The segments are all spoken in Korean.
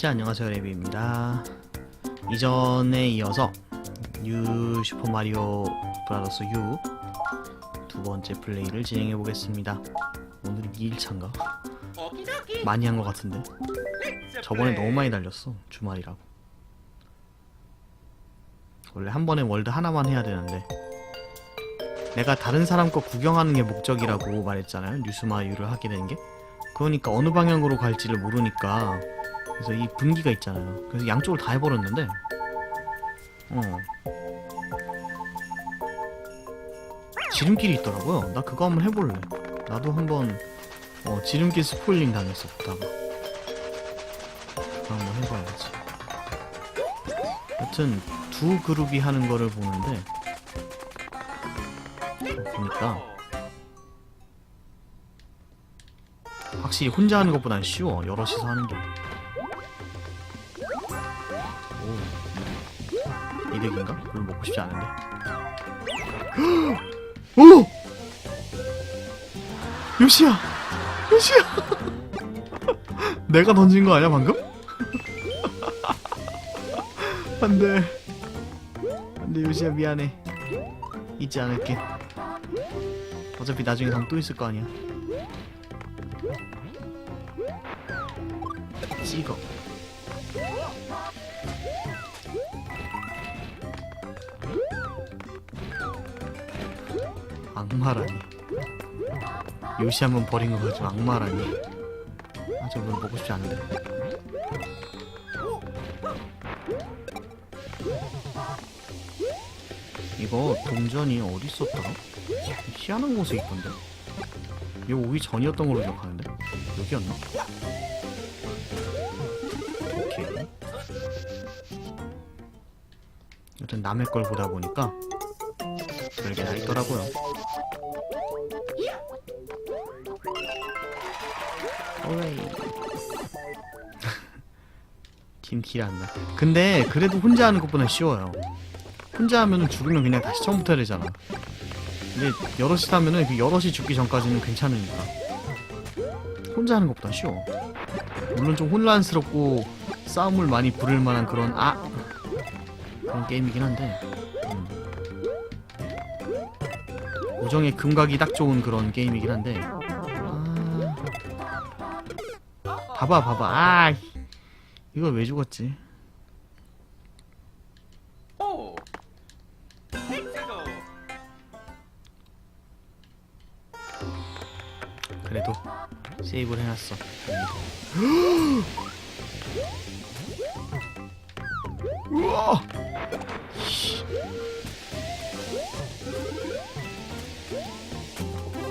자 안녕하세요 레비입니다. 이전에 이어서 뉴 슈퍼마리오 브라더스 U 두 번째 플레이를 진행해 보겠습니다. 오늘은 2일차인가? 오키도키. 많이 한 것 같은데? 저번에 너무 많이 달렸어 주말이라고. 원래 한 번에 월드 하나만 해야 되는데. 내가 다른 사람 거 구경하는 게 목적이라고 말했잖아요 뉴스마유를 하게 된 게. 그러니까 어느 방향으로 갈지를 모르니까 그래서 이 분기가 있잖아요. 그래서 양쪽을 다 해버렸는데 어. 지름길이 있더라고요. 나 그거 한번 해볼래. 나도 한번 어 지름길 스포일링 당했어 보다가 그거 한번 해봐야지. 여튼 두 그룹이 하는 거를 보는데 보니까 확실히 혼자 하는 것보단 쉬워. 여럿이서 하는 게. 오, 이득인가? 별로 먹고 싶지 않은데 오! 요시야! 요시야! 내가 던진 거 아니야 방금? 안돼 안돼 요시야 미안해 잊지 않을게 어차피 나중에 당또 있을 거 아니야 찍어 악마라니. 요시 한번 버린 거 가지고 악마라니. 아 저거 먹고 싶지 않은데. 이거 동전이 어디 있었더라? 희한한 곳에 있던데. 이거 오기 전이었던 걸로 기억하는데. 여기였나? 오케이. 여튼 남의 걸 보다 보니까 별게 다 있더라고요 오레이 팀킬이 안 나. 근데 그래도 혼자 하는 것보다 쉬워요. 혼자 하면은 죽으면 그냥 다시 처음부터 해야 되잖아. 근데 여럿이 하면은 그 여럿이 죽기 전까지는 괜찮으니까. 혼자 하는 것보다 쉬워. 물론 좀 혼란스럽고 싸움을 많이 부를 만한 그런 아! 그런 게임이긴 한데. 음. 우정의 금각이 딱 좋은 그런 게임이긴 한데 봐봐 봐봐. 아 이걸 왜 죽었지. 그래도 세이브를 해놨어. 우와!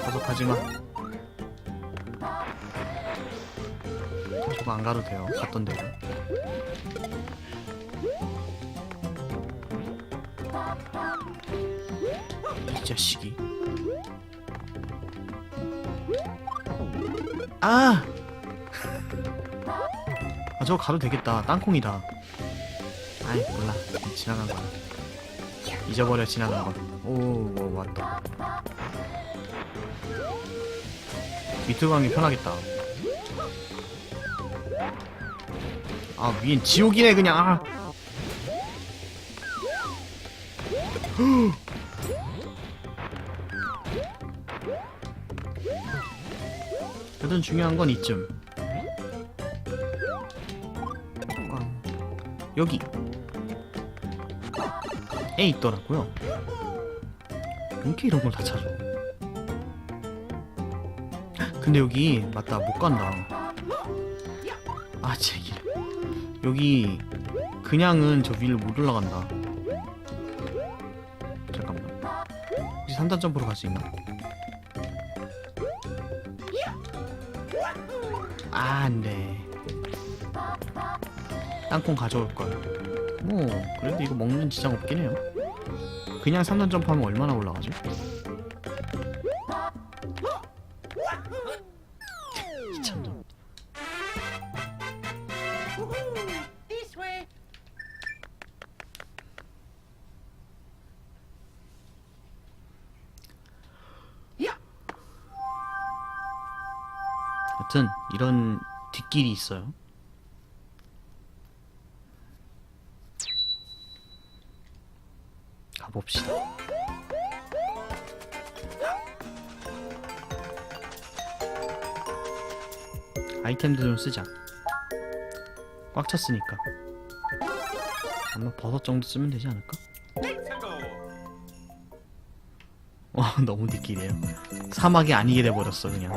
가속하지마 저거 안 가도 돼요. 갔던 대로. 이 자식이. 아! 아 저거 가도 되겠다. 땅콩이다. 아이 몰라. 지나간 거야. 잊어버려 지나간 거오 뭐, 왔다. 밑으로 가는 게 편하겠다 아 위엔 지옥이네 그냥. 아. 여튼 중요한 건 이쯤. 꽝. 여기. 에 있더라고요. 이렇게 이런 걸 다 찾아. 근데 여기 맞다 못 간다. 아 제길 여기 그냥은 저 위를 못 올라간다 잠깐만 혹시 3단 점프로 갈 수 있나? 아, 안돼. 땅콩 가져올 걸. 뭐 그래도 이거 먹는 지장 없긴 해요. 그냥 3단 점프하면 얼마나 올라가지? 미쳤나? 같은 이런 뒷길이 있어요. 가봅시다. 아이템도 좀 쓰자. 꽉 찼으니까. 아마 버섯 정도 쓰면 되지 않을까? 와 너무 뒷길이에요 사막이 아니게 돼버렸어 그냥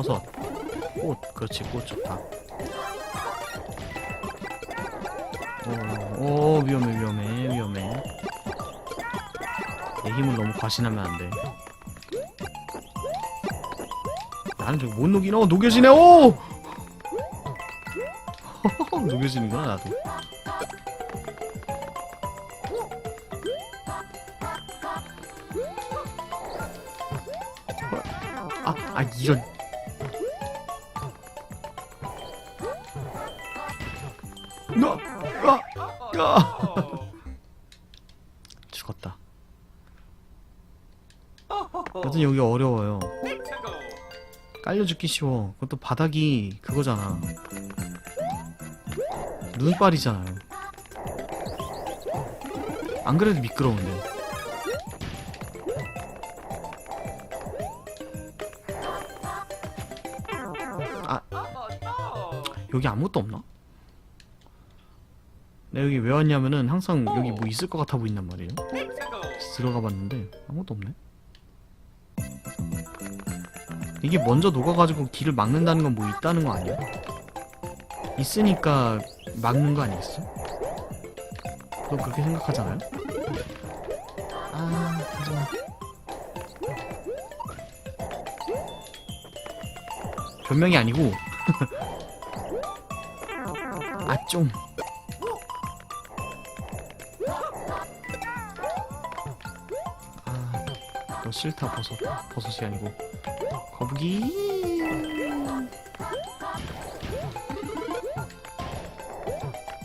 버섯, 꽃, 그렇지 꽃 좋다. 오, 오 위험해 위험해 위험해. 내 힘을 너무 과신하면 안 돼. 나는 저기 못 녹이나? 어, 녹여지네, 오! 녹여지는구나, 나도. 아, 아, 이런. 아. 죽었다. 여튼 여기 어려워요. 깔려 죽기 쉬워. 그것도 바닥이 그거잖아. 눈발이잖아요. 안 그래도 미끄러운데. 아, 여기 아무것도 없나? 내가 여기 왜 왔냐면은 항상 여기 뭐 있을 것 같아 보인단 말이에요. 들어가 봤는데 아무것도 없네. 이게 먼저 녹아가지고 길을 막는다는 건 뭐 있다는 거 아니야? 있으니까 막는 거 아니겠어? 너 그렇게 생각하잖아요? 아, 하지마. 변명이 아니고 아 좀. 너 싫다 버섯 버섯이 아니고 거북이.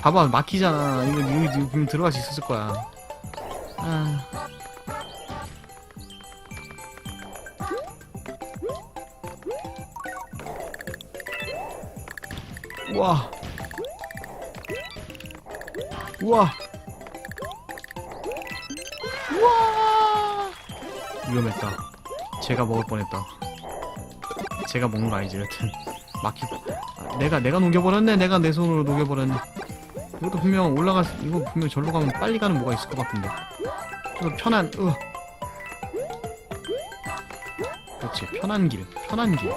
봐봐 막히잖아. 이거 이거 이거 그럼 들어갈 수 있었을 거야. 아. 우와. 우와. 위험했다. 제가 먹을 뻔했다. 제가 먹는 거 아니지 여튼. 막히고 아, 내가 내가 녹여버렸네. 내가 내 손으로 녹여버렸네. 이것도 분명 올라가 이거 분명 절로 가면 빨리 가는 뭐가 있을 것 같은데. 좀 편한 으. 그렇지 편한 길 편한 길.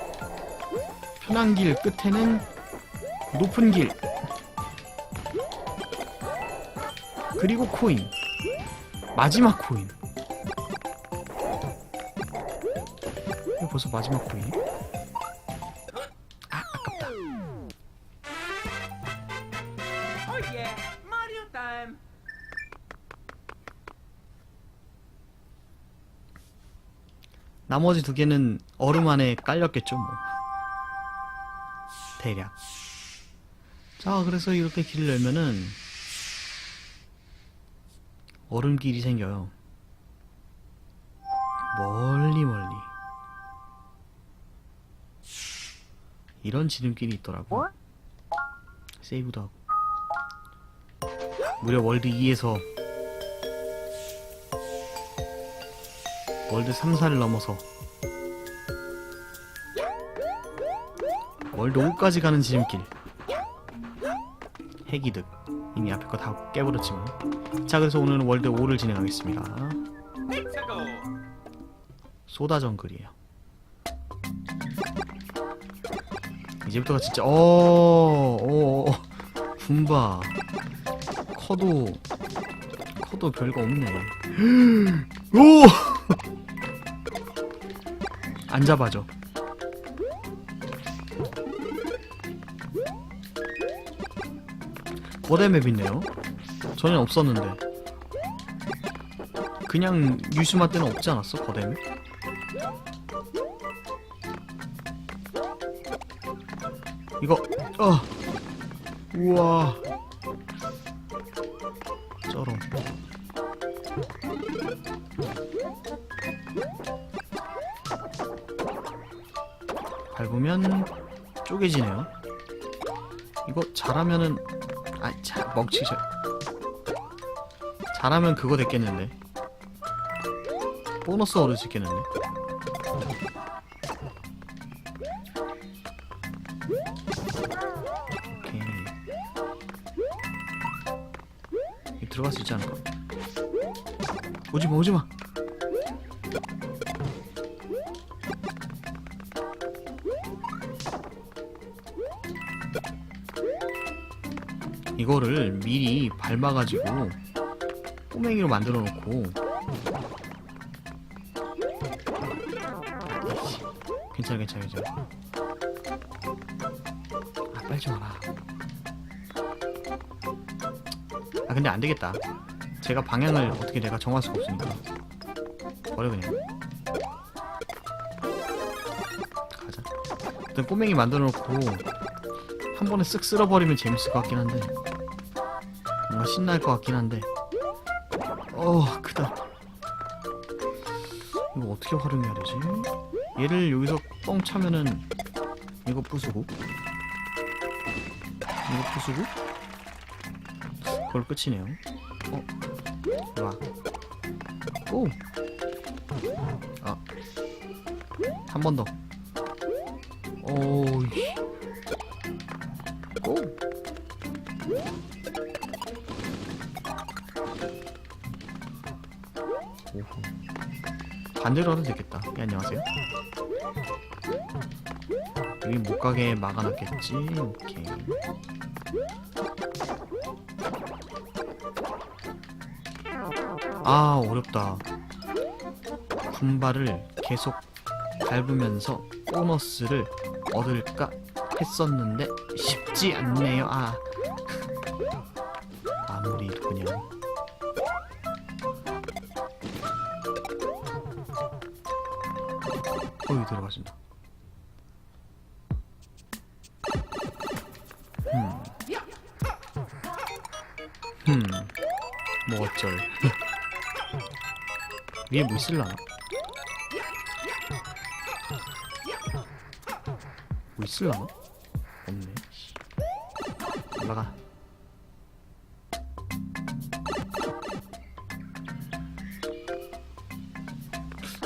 편한 길 끝에는 높은 길. 그리고 코인. 마지막 코인 벌써 마지막 코인 Oh yeah. Mario time. 나머지 두 개는 얼음 안에 깔렸겠죠, 뭐. 대략. 자, 그래서 이렇게 길을 열면은 얼음길이 생겨요. 멀리 멀리. 이런 지름길이 있더라고. 세이브도 하고. 무려 월드 2에서 월드 3, 4를 넘어서 월드 5까지 가는 지름길 핵이득 이미 앞에 거 다 깨버렸지만 자 그래서 오늘은 월드 5를 진행하겠습니다. 소다 정글이에요 이제부터가 진짜 어어 붐바. 커도 커도 별거 없네. 오! 안 잡아줘. 거대 맵 있네요. 전혀 없었는데. 그냥 유슈마 때는 없지 않았어 거대 맵? 이거 어. 우와. 쩔어. 밟으면 쪼개지네요. 이거 잘하면은 아자 멍치죠. 잘하면 그거 됐겠는데. 보너스 얻을 수 있겠는데 오지마 오지마. 이거를 미리 밟아가지고 꼬맹이로 만들어 놓고 괜찮아 괜찮아 괜찮아. 아 빨리 좀 와라. 아 근데 안 되겠다 제가 방향을 어떻게 내가 정할 수가 없으니까 버려 그냥. 가자. 일단 꼬맹이 만들어 놓고 한 번에 쓱 쓸어버리면 재밌을 것 같긴 한데. 뭔가 신날 것 같긴 한데. 어 크다. 이거 어떻게 활용해야 되지? 얘를 여기서 뻥 차면은 이거 부수고. 이거 부수고. 그걸 끝이네요 어? 일로와 오! 아. 한번 더. 오이. 오! 오호. 반대로 하도 되겠다. 예, 안녕하세요. 여기 못 가게 막아놨겠지. 오케이. 아 어렵다. 군발을 계속 밟으면서 보너스를 얻을까 했었는데 쉽지 않네요. 아 아무리 그냥 거기 들어가신다. 위에 뭐 있을라나? 뭐 있을라나? 없네. 씨. 올라가.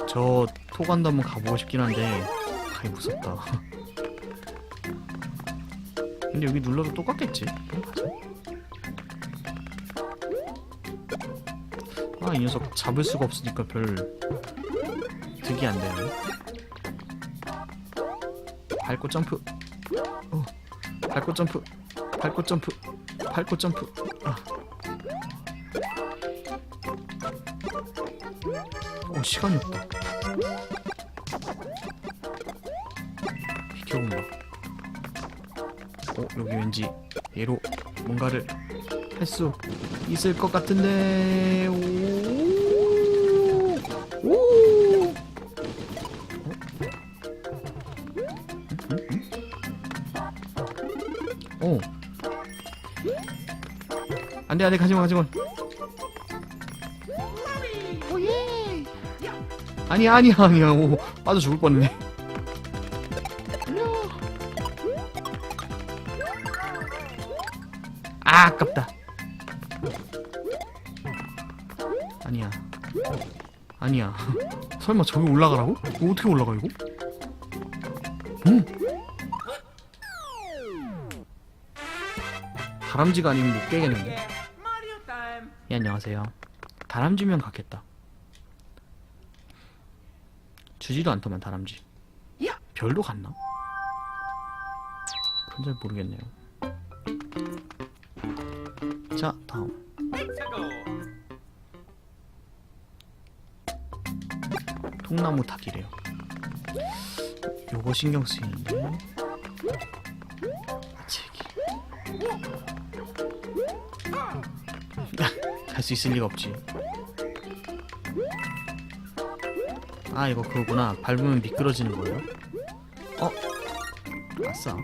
저 토관도 한번 가보고 싶긴 한데 가기 무섭다. 근데 여기 눌러도 똑같겠지? 가자. 이 녀석 잡을 수가 없으니까 별 득이 안 되네. 밟고 점프. 어, 밟고 점프. 밟고 점프. 밟고 점프. 아. 어, 시간이 없다. 비켜본다. 어, 여기 왠지 얘로 뭔가를 할 수 있을 것 같은데 오, 오. 어? 오. 안돼 안돼 가지마 가지마 아니야 아니야 아니야 오 빠져 죽을 뻔했네 아 아깝다 아니야 설마 저기 올라가라고? 이거 어떻게 올라가 이거? 응 다람쥐가 아니면 못 깨겠는데. 예 안녕하세요 다람쥐면 갔겠다 주지도 않더만 다람쥐 별도 갔나? 그건 잘 모르겠네요 자 다음 통나무 타기래요. 요거 신경 쓰이는데. 갈 수 있을 리가 없지. 아 이거 그거구나. 밟으면 미끄러지는 거예요. 어? 아싸.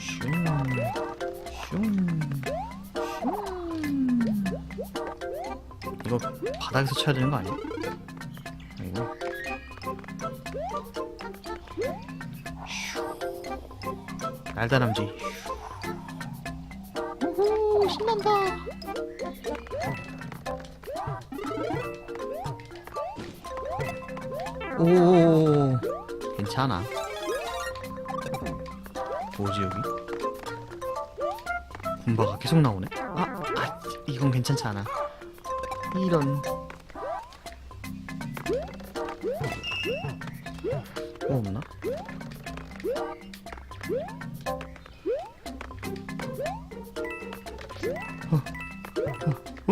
슝. 이거 바닥에서 쳐야 되는 거 아니야? 날다람쥐. 신난다. 오, 괜찮아. 뭐지 여기? 군바가 계속 나오네. 아, 아, 이건 괜찮지 않아. 이런. 어,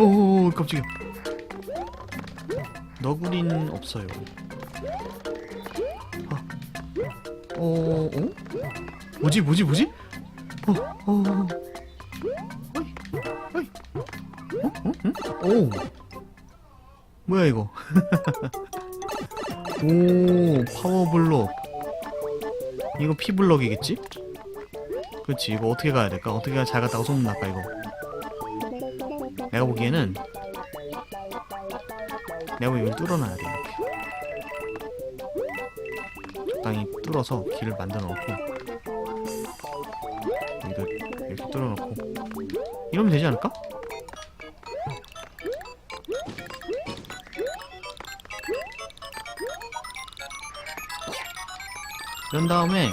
오, 오, 깜짝이야. 너구리는 없어요. 아, 어, 어? 뭐지, 뭐지, 뭐지? 어, 어, 어이, 어이, 어, 어, 응? 오, 뭐야 이거? 오, 파워블록. 이거 피블럭이겠지? 그렇지, 이거 어떻게 가야 될까? 어떻게 가야 잘 갔다고 소문날까 이거? 내가 보기에는 내가 보기엔 뚫어놔야 돼 적당히 뚫어서 길을 만들어 놓고 이렇게 뚫어 놓고. 이러면 되지 않을까? 이런 다음에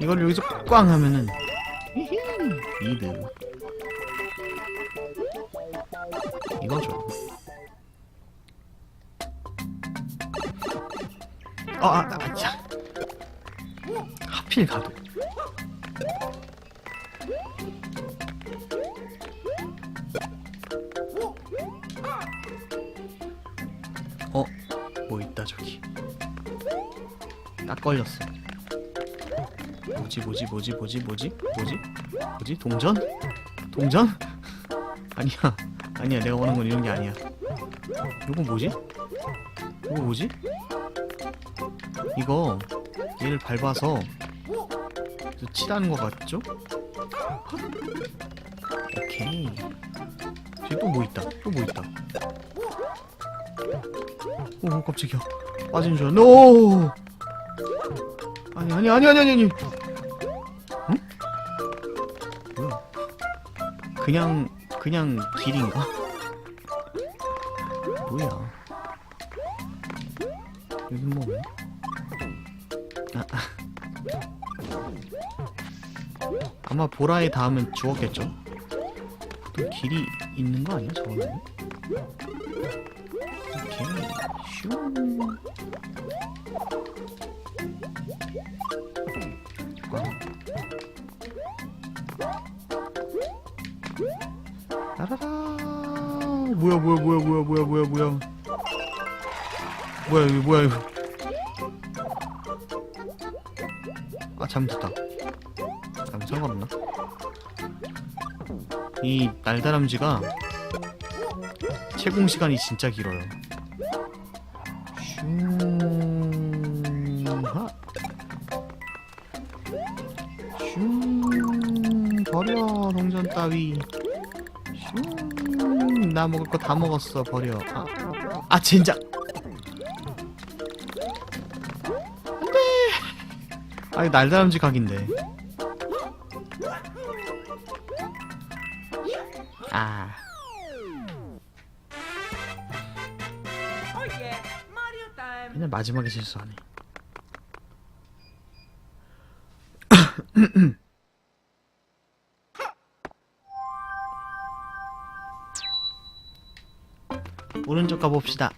이걸 여기서 꽝 하면은 이드 하필 가도. 어, 뭐 있다 저기. 딱 걸렸어. 뭐지, 뭐지, 뭐지, 뭐지, 뭐지, 뭐지, 뭐지? 동전? 동전? 아니야. 아니야 내가 원하는 건 이런 게 아니야 이거 뭐지? 이거 뭐지? 이거 얘를 밟아서 저 치라는 것 같죠? 오케이 저기 또뭐 있다 또 뭐 있다 오 깜짝이야 빠진 줄오 아니 아니 아니 아니 아니 아니 응? 뭐야 그냥 그냥 길인가? 뭐야? 보라에 닿으면 죽었겠죠? 또 길이 있는 거 아니야 저거는? 오케이 슈 아. 라라라 뭐야 뭐야 뭐야 뭐야 뭐야 뭐야 뭐야 뭐야 이거 뭐야 이거 아 잘못했다 잘못 상관없나? 이 날다람쥐가 채공 시간이 진짜 길어요. 슈하. 슈 버려 동전 따위. 슝, 나 먹을 거 다 먹었어 버려. 아, 아 진짜. 안돼. 아 이거 날다람쥐 각인데 마지막에 실수하네. 오른쪽 가봅시다